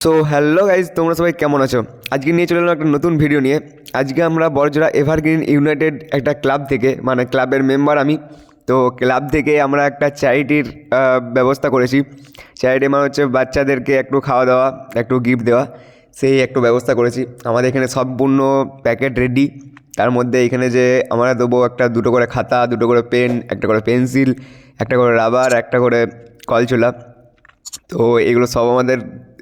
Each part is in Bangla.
সো হ্যালো গাইজ তোমরা সবাই কেমন আছো? আজকে নিয়ে চলে এলাম একটা নতুন ভিডিও নিয়ে। আজকে আমরা বড়জোড়া এভারগ্রিন ইউনাইটেড একটা ক্লাব থেকে মানে ক্লাবের মেম্বার আমি। তো ক্লাব থেকে আমরা একটা চ্যারিটির ব্যবস্থা করেছি। চ্যারিটি মানে হচ্ছে বাচ্চাদেরকে একটু খাওয়া দাওয়া, একটু গিফট দেওয়া। সেই একটু ব্যবস্থা করেছি। আমাদের এখানে সম্পূর্ণ প্যাকেট রেডি তার মধ্যে এখানে যে আমরা দেবো একটা দুটো করে খাতা, দুটো করে পেন একটা করে পেন্সিল একটা করে রাবার একটা করে কলচোলা। তো এগুলো সব আমাদের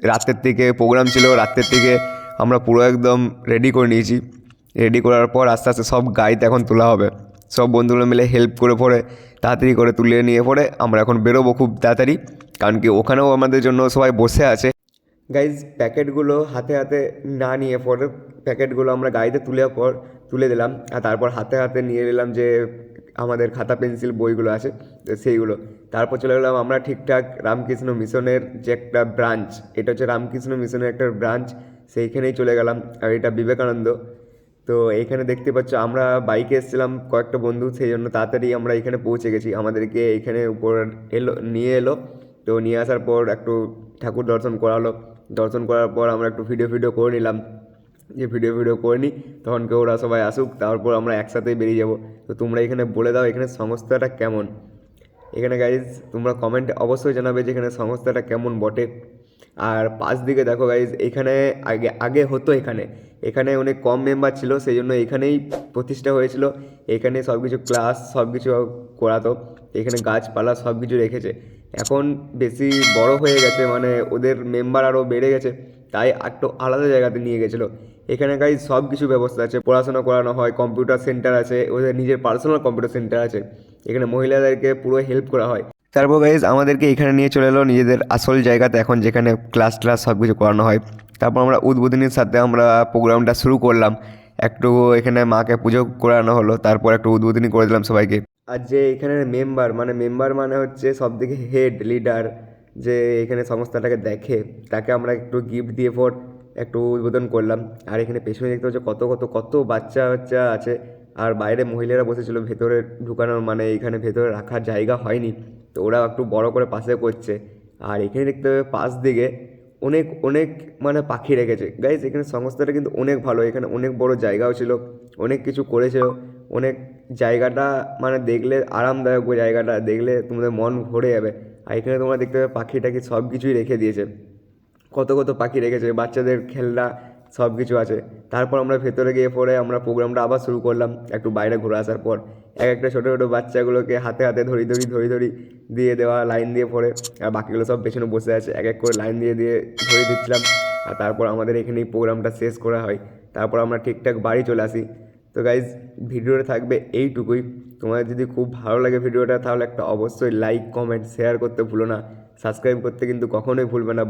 রাতের থেকে প্রোগ্রাম ছিল, রাতের থেকে আমরা পুরো একদম রেডি করে নিয়েছি। রেডি করার পর আস্তে আস্তে সব গাড়িতে এখন তোলা হবে। সব বন্ধুগুলো মিলে হেল্প করে পরে, তাড়াতাড়ি করে তুলে নিয়ে পরে আমরা এখন বেরোবো খুব তাড়াতাড়ি, কারণ কি ওখানেও আমাদের জন্য সবাই বসে আছে। গাইজ প্যাকেটগুলো হাতে হাতে না নিয়ে পরে প্যাকেটগুলো আমরা গাড়িতে তুলে পর, তুলে দিলাম। আর তারপর হাতে হাতে নিয়ে নিলাম যে আমাদের খাতা, পেন্সিল বইগুলো আছে সেইগুলো। তারপর চলে গেলাম আমরা ঠিকঠাক রামকৃষ্ণ মিশনের যে একটা ব্রাঞ্চ, এটা হচ্ছে রামকৃষ্ণ মিশনের একটা ব্রাঞ্চ, সেইখানেই চলে গেলাম, আর এটা বিবেকানন্দ। তো এখানে দেখতে পাচ্ছ আমরা বাইকে এসেছিলাম, কয়েকটা বন্ধু, সেই জন্য তাড়াতাড়ি আমরা এখানে পৌঁছে গেছি। আমাদেরকে এখানে উপর এলো, নিয়ে এলো, তো নিয়ে আসার পর একটু ঠাকুর দর্শন করালো। দর্শন করার পর আমরা একটু ভিডিও ভিডিও করে নিলাম। যে ভিডিও ভিডিও করে নিই, তখন কেউ ওরা সবাই আসুক, তারপর আমরা একসাথেই বেরিয়ে যাব। তো তোমরা এখানে বলে দাও এখানে সংস্থাটা কেমন। এখানে গাইজ তোমরা কমেন্টে অবশ্যই জানাবে যে এখানে সংস্থাটা কেমন বটে। আর পাশ দিকে দেখো গাইজ এখানে আগে আগে হতো এখানে। এখানে অনেক কম মেম্বার ছিল সেই জন্য এখানেই প্রতিষ্ঠা হয়েছিল। এখানে সব কিছু ক্লাস সব কিছু করাতো। এখানে গাছপালা সব কিছু রেখেছে। এখন বেশি বড় হয়ে গেছে মানে ওদের মেম্বার আরও বেড়ে গেছে। তাই একটু আলাদা জায়গাতে নিয়ে গেছিল। এখানে গাইজ সব কিছু ব্যবস্থা আছে, পড়াশোনা করানো হয় কম্পিউটার সেন্টার আছে, ওদের নিজের পার্সোনাল কম্পিউটার সেন্টার আছে। এখানে মহিলাদেরকে পুরো হেল্প করা হয়। তারপর গাইজ আমাদেরকে এখানে নিয়ে চলে এলো নিজেদের আসল জায়গাতে, এখন যেখানে ক্লাস ক্লাস সব কিছু করানো হয়। তারপর আমরা উদ্বোধনীর সাথে আমরা প্রোগ্রামটা শুরু করলাম। একটু এখানে মাকে পুজো করানো হলো, তারপর একটু উদ্বোধনী করে দিলাম সবাইকে। আর যে এখানে মেম্বার মানে মেম্বার মানে হচ্ছে সব থেকে হেড লিডার যে এখানে সংস্থাটাকে দেখে, তাকে আমরা একটু গিফট দিয়ে পর একটু উদ্বোধন করলাম। আর এখানে পেছনে দেখতে পাচ্ছ কত কত কত বাচ্চা বাচ্চা আছে। আর বাইরে মহিলারা বসেছিল, ভেতরে ঢুকানোর মানে এখানে ভেতরে রাখার জায়গা হয়নি। তো ওরা একটু বড় করে পাশে করছে। আর এখানে দেখতে হবে পাশ দিকে অনেক অনেক মানে পাখি রেখেছে। গাইজ এখানে সংস্থাটা কিন্তু অনেক ভালো। এখানে অনেক বড় জায়গাও ছিল। অনেক কিছু করেছে। অনেক জায়গাটা মানে দেখলে আরামদায়ক জায়গাটা। দেখলে তোমাদের মন ভরে যাবে। আর এখানে তোমরা দেখতে পাবে পাখি টাখি সব কিছুই রেখে দিয়েছে। কত কত পাখি রেখেছে, বাচ্চাদের খেলনা সব কিছু আছে। তারপর আমরা ভেতরে গিয়ে পরে আমরা প্রোগ্রামটা আবার শুরু করলাম, একটু বাইরে ঘুরে আসার পর। এক একটা ছোটো ছোটো বাচ্চাগুলোকে হাতে হাতে ধরি ধরি ধরি ধরি দিয়ে দেওয়া, লাইন দিয়ে পরে আর বাকিগুলো সব পেছনে বসে আছে। এক এক করে লাইন দিয়ে দিয়ে ধরে দিচ্ছিলাম, আর তারপর আমাদের এখানেই প্রোগ্রামটা শেষ করা হয়। তারপর আমরা ঠিকঠাক বাড়ি চলে আসি। তো গাইজ ভিডিওটা থাকবে এইটুকুই। তোমাদের যদি খুব ভালো লাগে ভিডিওটা, তাহলে একটা অবশ্যই লাইক কমেন্ট শেয়ার করতে ভুলো না। সাবস্ক্রাইব করতে কিন্তু কখনোই ভুলবে না।